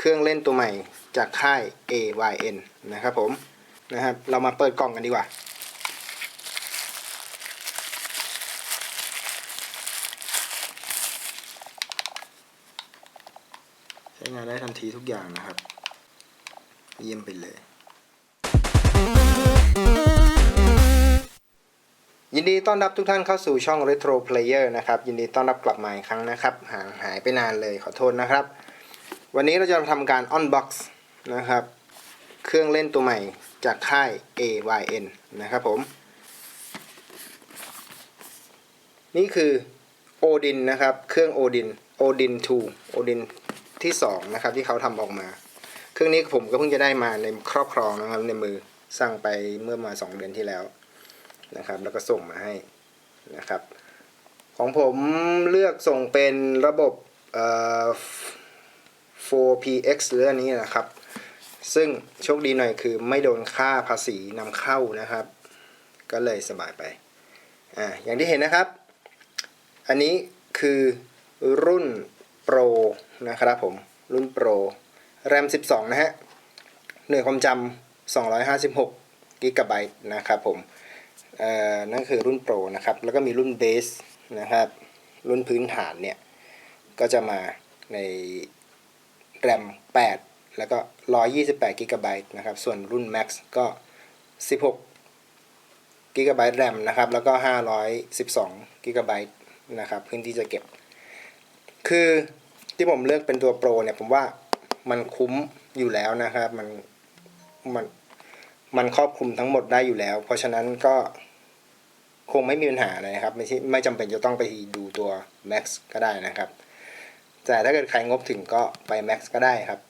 เครื่องเล่นตัวใหม่จากค่าย AYN นะครับผมนะครับ เรามาเปิดกล่องกันดีกว่า ใช้งานได้ทันทีทุกอย่างนะครับ เยี่ยมไปเลยยินดีต้อนรับทุกท่านเข้าสู่ช่อง Retro Player นะครับ ยินดีต้อนรับกลับมาอีกครั้งนะครับ ห่างหายไปนานเลยขอโทษนะครับ วันนี้เราจะทำการ Unbox นะครับ เครื่องเล่นตัวใหม่จากค่าย AYN นะครับผม นี่คือ Odin นะครับ เครื่อง Odin Odin 2 Odin ที่ 2 นะครับ ที่เขาทำออกมา เครื่องนี้ผมก็เพิ่งจะได้มาในครอบครองนะครับในมือสั่งไปเมื่อมา 2 เดือนที่แล้วนะครับ แล้วก็ส่งมาให้นะครับ ของผมเลือกส่งเป็นระบบ 4px หรืออันนี้นะครับ ซึ่งโชคดีหน่อยคือไม่โดนค่าภาษีนำเข้านะครับ ก็เลยสบายไปอ่าอย่างที่เห็นนะครับ อันนี้คือรุ่นโปรนะครับผม รุ่นโปรแรม 12 นะฮะ หน่วยความจำ256กิกะไบต์นะครับผมเอ่อนั่นคือรุ่นโปรนะครับ แล้วก็มีรุ่นเบสนะครับ รุ่นพื้นฐานเนี่ย ก็จะมาใน แรม8 แล้วก็ 128กิกะไบต์นะครับ ส่วนรุ่น Max ก็ 16กิกะไบต์แรมนะครับ แล้วก็ 512กิกะไบต์นะครับ พื้นที่จะเก็บ คือที่ผมเลือกเป็นตัวโปรเนี่ย ผมว่ามันคุ้มอยู่แล้วนะครับ มันมันมันครอบคลุมทั้งหมดได้อยู่แล้ว เพราะฉะนั้นก็คงไม่มีปัญหาอะไรนะครับ ไม่ใช่ไม่จำเป็นจะต้องไปดูตัว Max ก็ได้นะครับ แต่ถ้าเกิดใครงบถึงก็ไป Max ก็ได้ครับ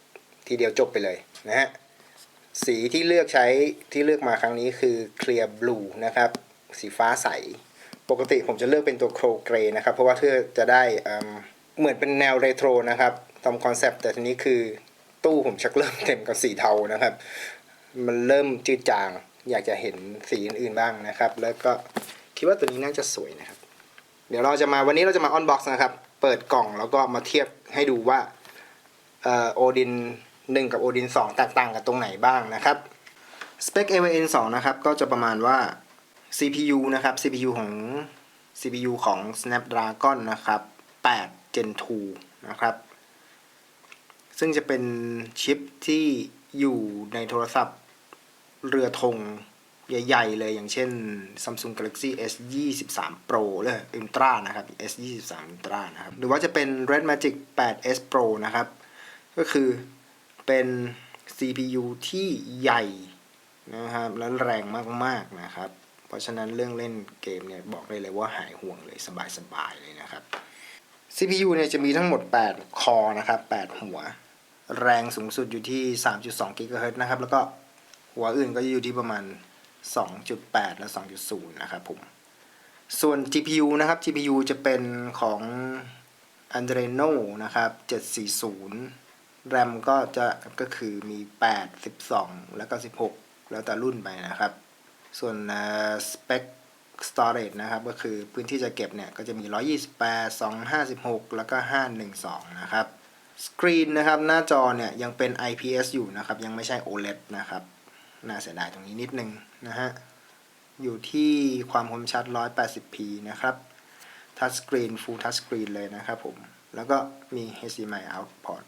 ทีเดียวจบไปเลยนะฮะสีที่เลือกใช้ที่เลือกมาครั้งนี้คือ Clear Blue นะครับ สีฟ้าใส ปกติผมจะเลือกเป็นตัวโครเกรนะครับ เพราะว่าเพื่อจะได้เอิ่มเหมือนเป็นแนวเรโทรนะครับตามคอนเซปต์แต่ทีนี้คือตู้ผมชักเริ่มเต็มกับสีเทานะครับ มันเริ่มจืดจาง อยากจะเห็นสีอื่นๆบ้างนะครับ แล้วก็คิดว่าตัวนี้น่าจะสวยนะครับ เดี๋ยวเราจะมาวันนี้เราจะมาออนบ็อกซ์นะครับ เปิดกล่องแล้วก็มาเทียบให้ดูว่าโอดินหนึ่งกับโอดินสองแตกต่างกันตรงไหนบ้างนะครับสเปค AVN 2นะครับ ก็จะประมาณว่า CPU นะครับ CPU ของ CPU ของ Snapdragon นะครับ8 Gen 2 นะครับ ซึ่งจะเป็นชิปที่อยู่ในโทรศัพท์เรือธง ใหญ่ๆเลยอย่างเช่น Samsung Galaxy S 23 Pro เลย Ultra นะครับ S 23 Ultra นะครับ หรือว่าจะเป็น Red Magic 8 S Pro นะครับ ก็คือเป็น CPU ที่ใหญ่นะครับและแรงมากๆนะครับ เพราะฉะนั้นเรื่องเล่นเกมเนี่ยบอกได้เลยว่าหายห่วงเลยสบายๆเลยนะครับ CPU เนี่ยจะมีทั้งหมด 8 คอนะครับ 8 หัว แรงสูงสุดอยู่ที่ 3.2 GHz นะครับ แล้วก็หัวอื่นก็อยู่ที่ประมาณ 2.8 และ 2.0 นะครับผม ส่วน GPU นะครับ GPU จะเป็นของ Adreno นะครับ 740แรมก็จะก็คือมี 8 12 แล้วก็ 16 แล้วแต่รุ่นไปนะครับ ส่วนสเปค storage นะครับ ก็คือพื้นที่จะเก็บเนี่ย ก็จะมี 128 256 แล้วก็ 512 นะครับ สกรีนนะครับ หน้าจอเนี่ย ยังเป็น IPS อยู่นะครับ ยังไม่ใช่ OLED นะครับ น่าเสียดายตรงนี้นิดนึงนะฮะ อยู่ที่ความคมชัด 180p นะครับ ทัชสกรีน full touch screen เลยนะครับผม แล้วก็มี HDMI out port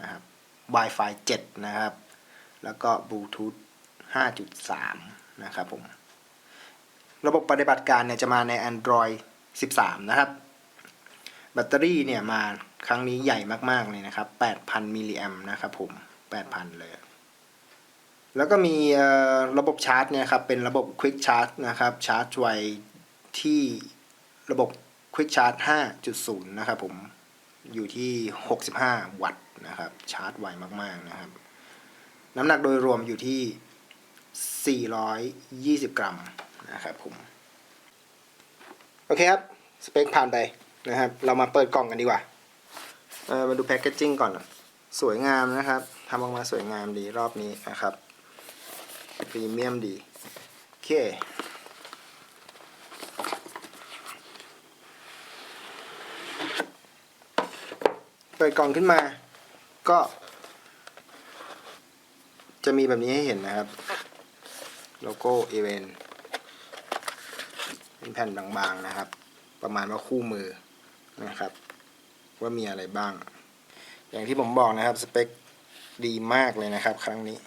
นะครับ Wi-Fi 7 นะครับ แล้วก็ Bluetooth 5.3 นะครับผม ระบบปฏิบัติการเนี่ยจะมาใน Android 13 นะครับ แบตเตอรี่เนี่ยมาครั้งนี้ใหญ่มาก ๆ เลยนะครับ 8,000 มิลลิแอมนะครับผม 8,000 เลย แล้วก็มีระบบชาร์จเนี่ยครับเป็นระบบ Quick Charge นะครับชาร์จไวที่ระบบ Quick Charge 5.0 นะครับผมอยู่ที่ 65 วัตต์นะครับชาร์จไวมากๆนะครับ น้ำหนักโดยรวมอยู่ที่ 420 กรัมนะครับผมโอเคครับ สเปคผ่านไปนะครับ เรามาเปิดกล่องกันดีกว่ามาดูแพคเกจจิ้งก่อน สวยงามนะครับทำออกมาสวยงามดีรอบนี้นะครับ พรีเมียมดี โอเค เปิดกล่องขึ้นมา ก็ จะมีแบบนี้ให้เห็นนะครับ โลโก้อีเวนเป็นแผ่นบางๆนะครับ ประมาณว่าคู่มือนะครับ ว่ามีอะไรบ้าง อย่างที่ผมบอกนะครับ สเปคดีมากเลยนะครับ ครั้งนี้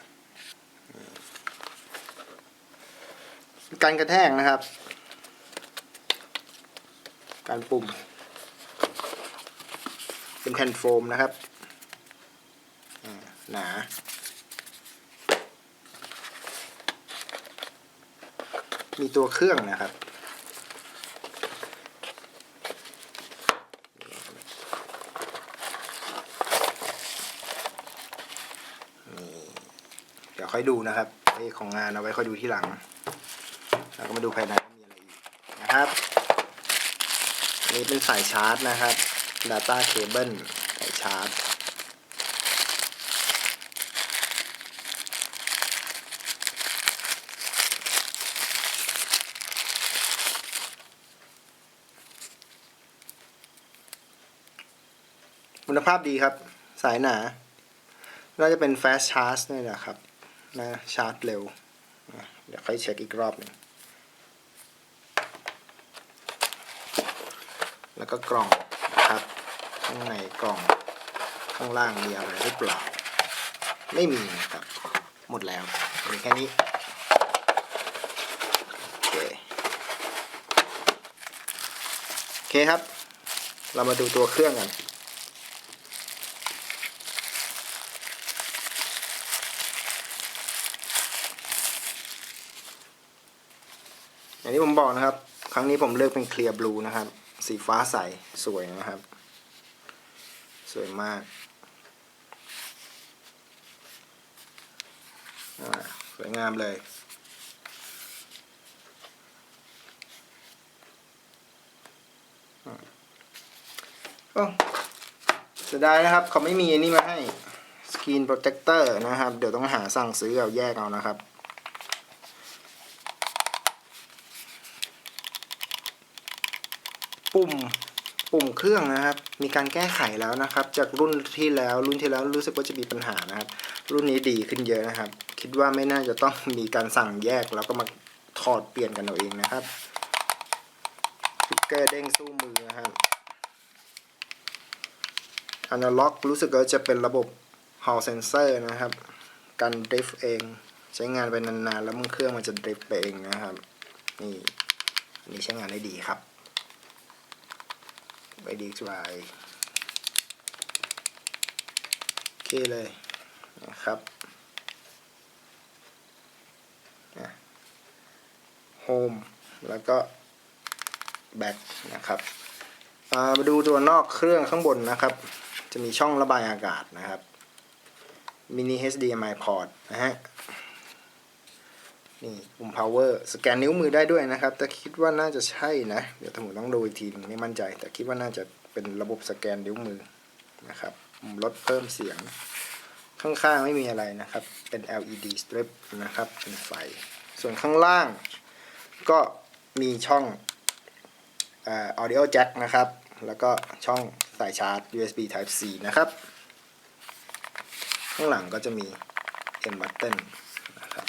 การกระแทกนะครับ การปุ่ม เป็นแผ่นโฟมนะครับหนามีตัวเครื่องนะครับนี่เดี๋ยวค่อยดูนะครับไอของงานเอาไว้ค่อยดูที่หลัง แล้วก็มาดูภายในมีอะไรอีกนะครับ อันนี้เป็นสายชาร์จนะครับ Data Cable สายชาร์จคุณภาพดีครับ สายหนาน่าจะเป็น fast charge นี่แหละครับนะชาร์จเร็วนะเดี๋ยวค่อยเช็คอีกรอบหนึ่ง แล้วก็กล่องนะครับข้างในกล่องข้างล่างมีอะไรหรือเปล่า ไม่มีนะครับ หมดแล้วมีแค่นี้โอเคโอเคครับ เรามาดูตัวเครื่องกันอย่างที่ผมบอกนะครับ ครั้งนี้ผมเลือกเป็นเคลียร์บลูนะครับ สีฟ้าใสสวยนะครับ สวยมากสวยงามเลย โอ้เสียดายนะครับ เขาไม่มีอันนี้มาให้สกรีนโปรเจคเตอร์นะครับ เดี๋ยวต้องหาสั่งซื้อเอาแยกเอานะครับ ปุ่มปุ่มเครื่องนะครับ มีการแก้ไขแล้วนะครับ จากรุ่นที่แล้วรุ่นที่แล้วรู้สึกว่าจะมีปัญหานะครับ รุ่นนี้ดีขึ้นเยอะนะครับ คิดว่าไม่น่าจะต้องมีการสั่งแยกแล้วก็มาถอดเปลี่ยนกันเอาเองนะครับสติ๊กเกอร์เด้งสู้มือนะครับอนาล็อกรู้สึกว่าจะเป็นระบบ Hall Sensor นะครับกันดริฟเองใช้งานไปนานๆ แล้วมันเครื่องมันจะดริฟไปเองนะครับ นี่อันนี้ใช้งานได้ดีครับ ไปดีกว่าโอเคเลยนะครับโฮมแล้วก็แบ็คนะครับมาดูตัวนอกเครื่องข้างบนนะครับ จะมีช่องระบายอากาศนะครับมินิ HDMI port นะฮะ นี่ปุ่ม power สแกนนิ้วมือได้ด้วยนะครับ แต่คิดว่าน่าจะใช่นะ เดี๋ยวผมต้องดูอีกทีนไม่มั่นใจ แต่คิดว่าน่าจะเป็นระบบสแกนนิ้วมือนะครับลดเพิ่มเสียง ข้างๆไม่มีอะไรนะครับ เป็น LED strip นะครับ เป็นไฟ ส่วนข้างล่าง ก็มีช่องออ audio jack นะครับ แล้วก็ช่องสายชาร์จ USB Type C นะครับ ข้างหลังก็จะมี M button นะครับ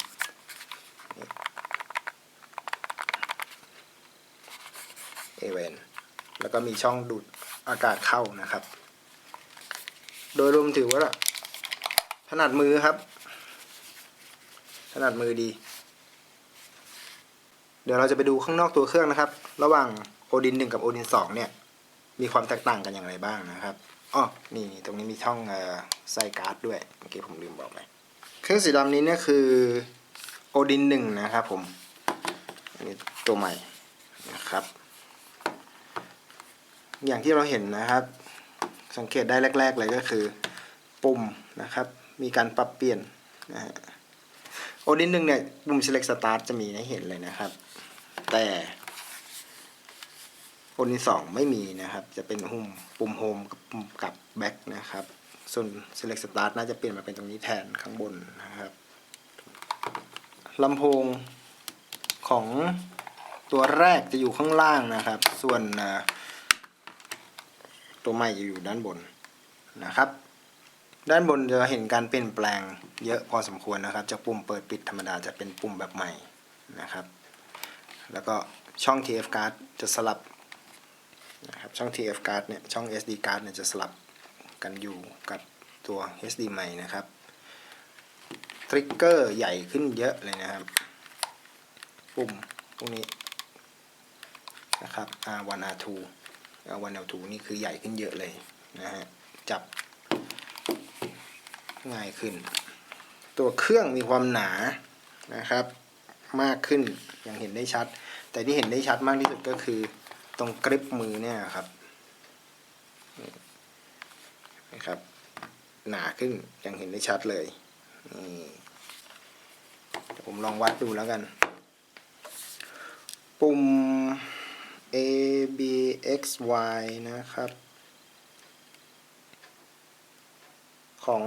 เอเวนแล้วก็มีช่องดูดอากาศเข้านะครับ โดยรวมถือว่าถนัดมือครับ ถนัดมือดี เดี๋ยวเราจะไปดูข้างนอกตัวเครื่องนะครับ ระหว่างโอดินหนึ่งกับโอดินสองเนี่ย มีความแตกต่างกันอย่างไรบ้างนะครับอ๋อนี่ตรงนี้มีช่องอใส่การ์ดด้วย เมื่อกี้ผมลืมบอกไปเครื่องสีดำนี้เนี่ยคือโอดินหนึ่งนะครับผมอันนี้ตัวใหม่นะครับ อย่างที่เราเห็นนะครับ สังเกตได้แรก ๆ เลยก็คือ ปุ่มนะครับ มีการปรับเปลี่ยนนะฮะโอดินหนึ่งเนี่ยปุ่ม select start จะมีให้เห็นเลยนะครับ แต่โอดินสองไม่มีนะครับ จะเป็นหุ่มปุ่ม home กับปุ่มกับ back นะครับ ส่วน select start น่าจะเปลี่ยนมาเป็นตรงนี้แทนข้างบนนะครับลำโพงของตัวแรกจะอยู่ข้างล่างนะครับ ส่วน ตัวใหม่จะอยู่ด้านบนนะครับ ด้านบนจะเห็นการเปลี่ยนแปลงเยอะพอสมควรนะครับ จากปุ่มเปิดปิดธรรมดาจะเป็นปุ่มแบบใหม่นะครับ แล้วก็ช่อง TF card จะสลับนะครับช่อง TF card เนี่ยช่อง SD card เนี่ยจะสลับกันอยู่กับตัว HD ใหม่นะครับทริกเกอร์ใหญ่ขึ้นเยอะเลยนะครับ ปุ่มพวกนี้นะครับ R1 R2 R1 R2 นี่คือใหญ่ขึ้นเยอะเลยนะฮะจับง่ายขึ้น ตัวเครื่องมีความหนานะครับมากขึ้นอย่างเห็นได้ชัด แต่ที่เห็นได้ชัดมากที่สุดก็คือตรงกริปมือเนี่ยครับนะครับ หนาขึ้นอย่างเห็นได้ชัดเลยนี่ผมลองวัดดูแล้วกัน ปุ่ม X Y นะครับ ของ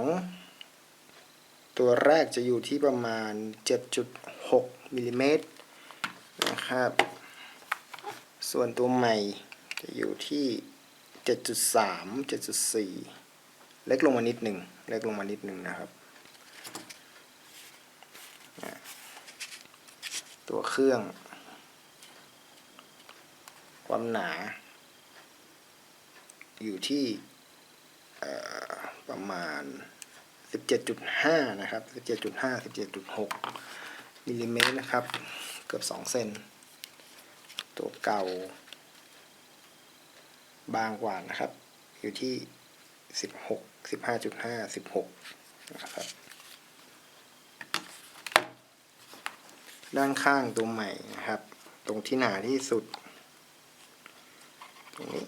ตัวแรกจะอยู่ที่ประมาณ 7.6มิลลิเมตรนะครับ ส่วนตัวใหม่จะอยู่ที่ 7.3 7.4 เล็กลงมานิดหนึ่ง เล็กลงมานิดหนึ่งนะครับ ตัวเครื่อง ความหนา อยู่ที่ประมาณ 17.5 นะครับ 17.5 17.6มิลลิเมตรนะครับ เกือบ 2 เซน ตัวเก่า บางกว่านะครับ อยู่ที่ 16 15.5 16 นะครับ ด้านข้างตัวใหม่นะครับ ตรงที่หนาที่สุด ตรงนี้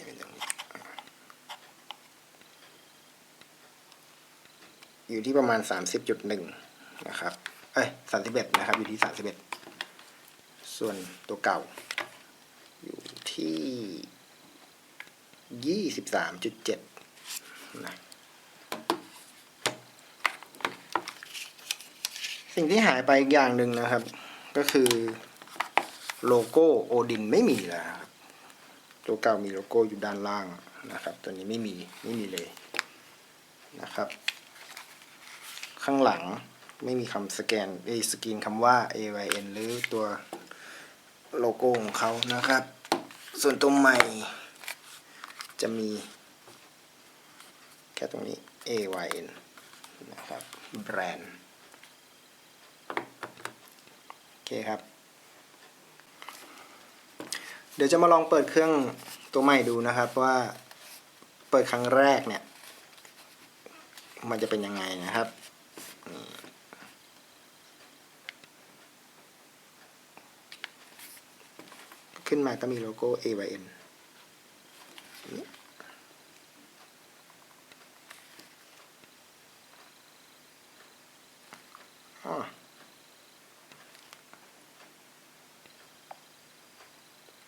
จะเป็นตรงนี้ อยู่ที่ประมาณ30.1นะครับ เอ้ย31นะครับ อยู่ที่31ส่วนตัวเก่า อยู่ที่23.7นะสิ่งที่หายไปอีกอย่างหนึ่งนะครับ ก็คือโลโก้โอดินไม่มีแล้วครับ ตัวเก่ามีโลโก้อยู่ด้านล่างนะครับ ตัวนี้ไม่มีไม่มีเลยนะครับ ข้างหลังไม่มีคำสแกนเอสกรีนคำว่า AYN หรือตัวโลโก้ของเขานะครับ ส่วนตัวใหม่จะมี แค่ตรงนี้ AYN นะครับ แบรนด์ โอเคครับ ดี๋ยวจะมาลองเปิดเครื่องตัวใหม่ดูนะครับว่าเปิดครั้งแรกเนี่ย มันจะเป็นยังไงนะครับขึ้นมาก็มีโลโก้ AYN นี่อ๋อ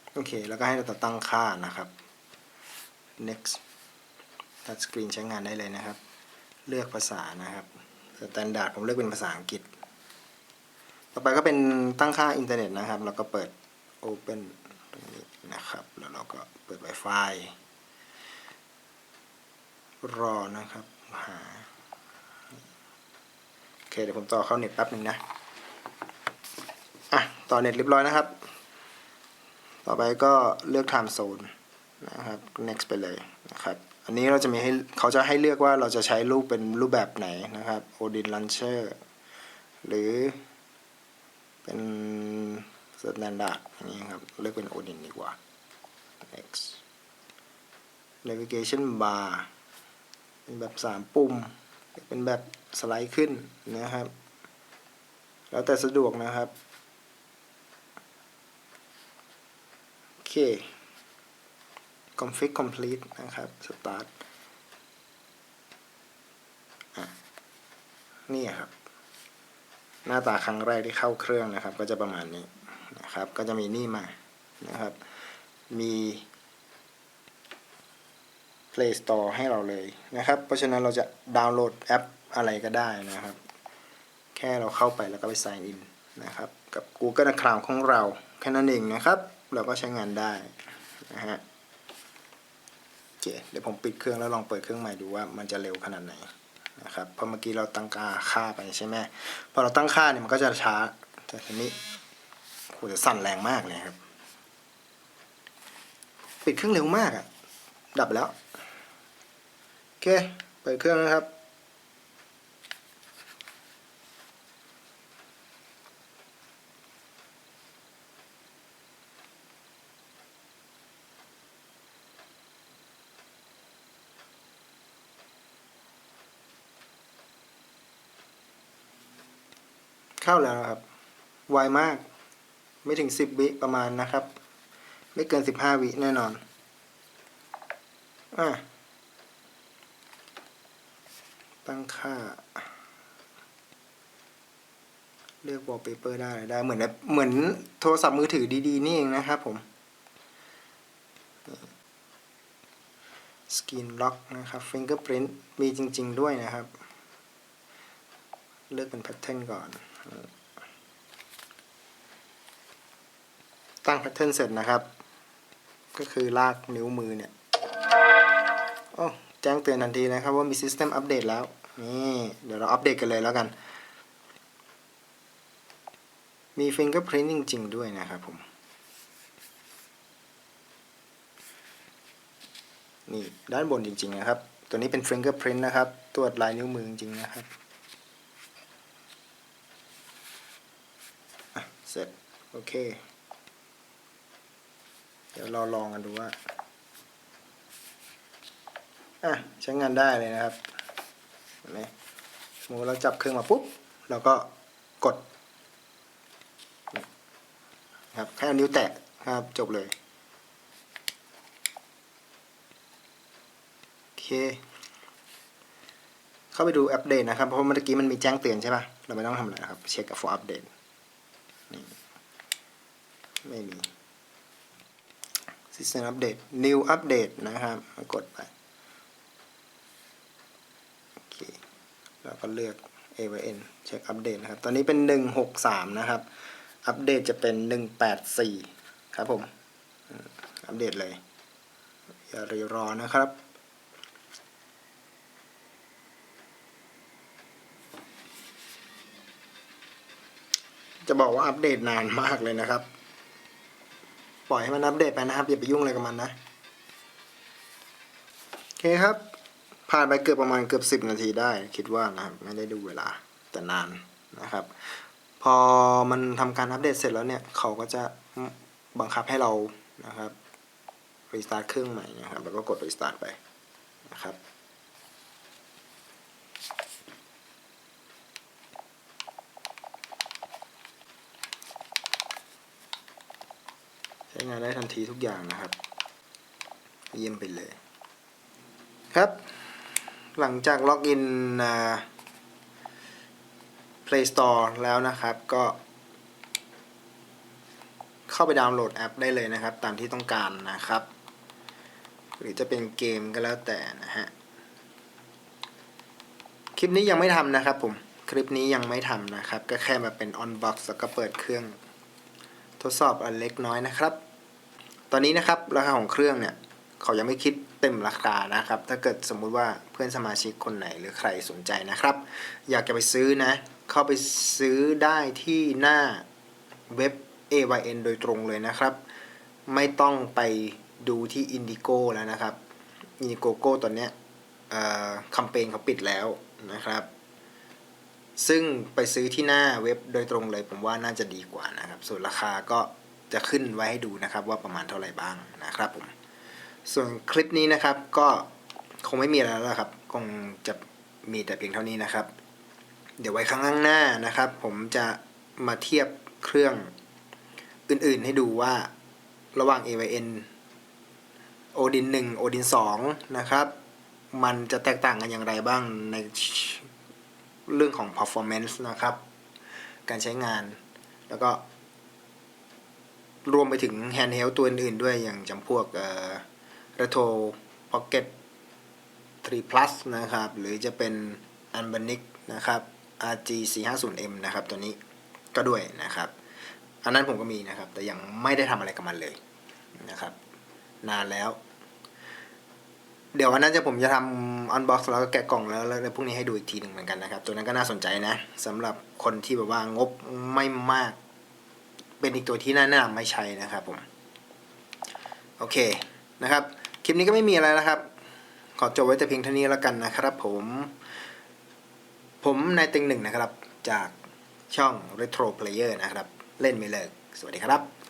โอ เค แล้วก็ให้เราตั้งค่านะครับ next touch screen ใช้งานได้เลยนะครับ เลือกภาษานะครับ standard ผมเลือกเป็นภาษาอังกฤษ ต่อไปก็เป็นตั้งค่าอินเทอร์เน็ตนะครับ แล้วก็เปิด Open ตรงนี้นะครับ แล้วเราก็เปิด Wi-Fi รอนะครับหาโอเคเดี๋ยวผมต่อเข้าเน็ตแป๊บหนึ่งนะ อะ ต่อเน็ตเรียบร้อยนะครับ ต่อไปก็เลือก time zone นะครับ next ไปเลยนะครับอันนี้เราจะมีให้เขาจะให้เลือกว่าเราจะใช้รูปเป็นรูปแบบไหนนะครับ Odin Launcher หรือเป็น Standard อย่างนี้ครับ เลือกเป็น Odin ดีกว่า next navigation bar เป็นแบบ 3 ปุ่ม เป็นแบบสไลด์ขึ้นนะครับ แล้วแต่สะดวกนะครับ โอ เค config complete นะครับ start อะนี่ครับ หน้าตาครั้งแรกที่เข้าเครื่องนะครับ ก็จะประมาณนี้นะครับ ก็จะมีนี่มานะครับ มี Play Store ให้เราเลยนะครับ เพราะฉะนั้นเราจะดาวน์โหลดแอปอะไรก็ได้นะครับ แค่เราเข้าไปแล้วก็ไป sign in นะครับ กับ Google Account ของเรา แค่นั้นเองนะครับเราก็ใช้งานได้นะฮะเคเดี๋ยวผมปิดเครื่องแล้วลองเปิดเครื่องใหม่ดูว่ามันจะเร็วขนาดไหนนะครับเพราะเมื่อกี้เราตั้งค่าค่าไปใช่ไหมพอเราตั้งค่าเนี่ยมันก็จะช้า แต่ทีนี้โหจะสั่นแรงมากเลยครับ ปิดเครื่องเร็วมากอะดับแล้ว โอเค เปิดเครื่องนะครับ เข้าแล้วครับ ไวมาก ไม่ถึงสิบวิประมาณนะครับ ไม่เกินสิบห้าวิแน่นอน อะ ตั้งค่า เลือก wallpaper ได้ได้ เหมือนเหมือนโทรศัพท์มือถือดีๆ นี่เองนะครับผมสกรีนล็อกนะครับ fingerprint มีจริง ๆ ด้วยนะครับ เลือกเป็นแพทเทิร์นก่อน ตั้งแพทเทิร์นเสร็จนะครับ ก็คือลากนิ้วมือเนี่ยโอ้แจ้งเตือนทันทีนะครับว่ามี System อัปเดตแล้ว นี่ เดี๋ยวเราอัปเดตกันเลยแล้วกัน มี Fingerprint จริง ๆ ด้วยนะครับผม นี่ ด้านบนจริง ๆ นะครับ ตัวนี้เป็น Fingerprint นะครับ ตรวจลายนิ้วมือจริง ๆ นะครับ อะ เสร็จ โอเค เดี๋ยวเราลองกันดูว่า อะ ใช้งานได้เลยนะครับเห็นไหมสมมติเราจับเครื่องมาปุ๊บ เราก็กดนะครับ แค่เอานิ้วแตะครับ จบเลยโอเคเข้าไปดูอัปเดตนะครับ เพราะเมื่อกี้มันมีแจ้งเตือนใช่ปะเราไม่ต้องทำอะไรนะครับ เช็คกับ for update นี่ไม่มี System Update New Update นะครับมากดไป โอเค แล้วก็เลือก AYN เช็คอัปเดตนะครับ ตอนนี้เป็น 163 นะครับ อัปเดตจะเป็น 184 ครับผมอืมอัปเดตเลย อย่ารีรอนะครับ จะบอกว่าอัปเดตนานมากเลยนะครับ ปล่อยให้มันอัปเดตไปนะครับอย่าไปยุ่งอะไรกับมันนะโอเคครับ ผ่านไปเกือบประมาณเกือบสิบนาทีได้ คิดว่านะครับไม่ได้ดูเวลาแต่นานนะครับ พอมันทำการอัปเดตเสร็จแล้วเนี่ย เขาก็จะบังคับให้เรานะครับรีสตาร์ทเครื่องใหม่นะครับ แล้วก็กดรีสตาร์ทไปนะครับ งานได้ทันทีทุกอย่างนะครับ เยี่ยมไปเลย ครับ หลังจากล็อกอิน Play Store แล้วนะครับ ก็ เข้าไปดาวน์โหลดแอปได้เลยนะครับ ตามที่ต้องการนะครับ หรือจะเป็นเกมก็แล้วแต่นะฮะ คลิปนี้ยังไม่ทำนะครับผม คลิปนี้ยังไม่ทำนะครับ ก็แค่มาเป็น Unbox แล้วก็เปิดเครื่องทดสอบอันเล็กน้อยนะครับ ตอนนี้นะครับราคาของเครื่องเนี่ยเขายังไม่คิดเต็มราคานะครับ ถ้าเกิดสมมุติว่าเพื่อนสมาชิกคนไหนหรือใครสนใจนะครับ อยากจะไปซื้อนะ เข้าไปซื้อได้ที่หน้าเว็บ AYN โดยตรงเลยนะครับ ไม่ต้องไปดูที่ Indigo แล้วนะครับ Indiegogo ตอนเนี้ยแคมเปญเขาปิดแล้วนะครับ ซึ่งไปซื้อที่หน้าเว็บโดยตรงเลยผมว่าน่าจะดีกว่านะครับ ส่วนราคาก็ จะขึ้นไว้ให้ดูนะครับว่าประมาณเท่าไหร่บ้างนะครับผม ส่วนคลิปนี้นะครับก็คงไม่มีอะไรแล้วละครับ คงจะมีแต่เพียงเท่านี้นะครับ เดี๋ยวไว้ครั้งข้างหน้านะครับ ผมจะมาเทียบเครื่องอื่นๆ ให้ดูว่าระหว่าง AYN Odin 1 Odin 2 นะครับ มันจะแตกต่างกันอย่างไรบ้างในเรื่องของ performance นะครับ การใช้งานแล้วก็ รวมไปถึง handheld ตัวอื่นๆด้วยอย่างจำพวกเอ่อ Retro Pocket 3 Plus นะครับ หรือจะเป็น a n b a n i c นะครับ RG 450M นะครับตัวนี้ก็ด้วยนะครับ อันนั้นผมก็มีนะครับ แต่ยังไม่ได้ทำอะไรกับมันเลยนะครับ นานแล้ว เดี๋ยววันนั้นจะผมจะทำอันบ็อกซ์แล้วก็แกะกล่องแล้วแล้วพรุ่งนี้ให้ดูอีกทีหนึ่งเหมือนกันนะครับ ตัวนั้นก็น่าสนใจนะสำหรับคนที่แบบว่างบไม่มาก เป็นอีกตัวที่น่าแนะนำไม่ใช้นะครับผม โอเคนะครับ คลิปนี้ก็ไม่มีอะไรแล้วครับ ขอจบไว้แต่เพียงเท่านี้แล้วกันนะครับผม ผมนายเต็งหนึ่งนะครับ จากช่อง Retro Player นะครับ เล่นไม่เลิก สวัสดีครับ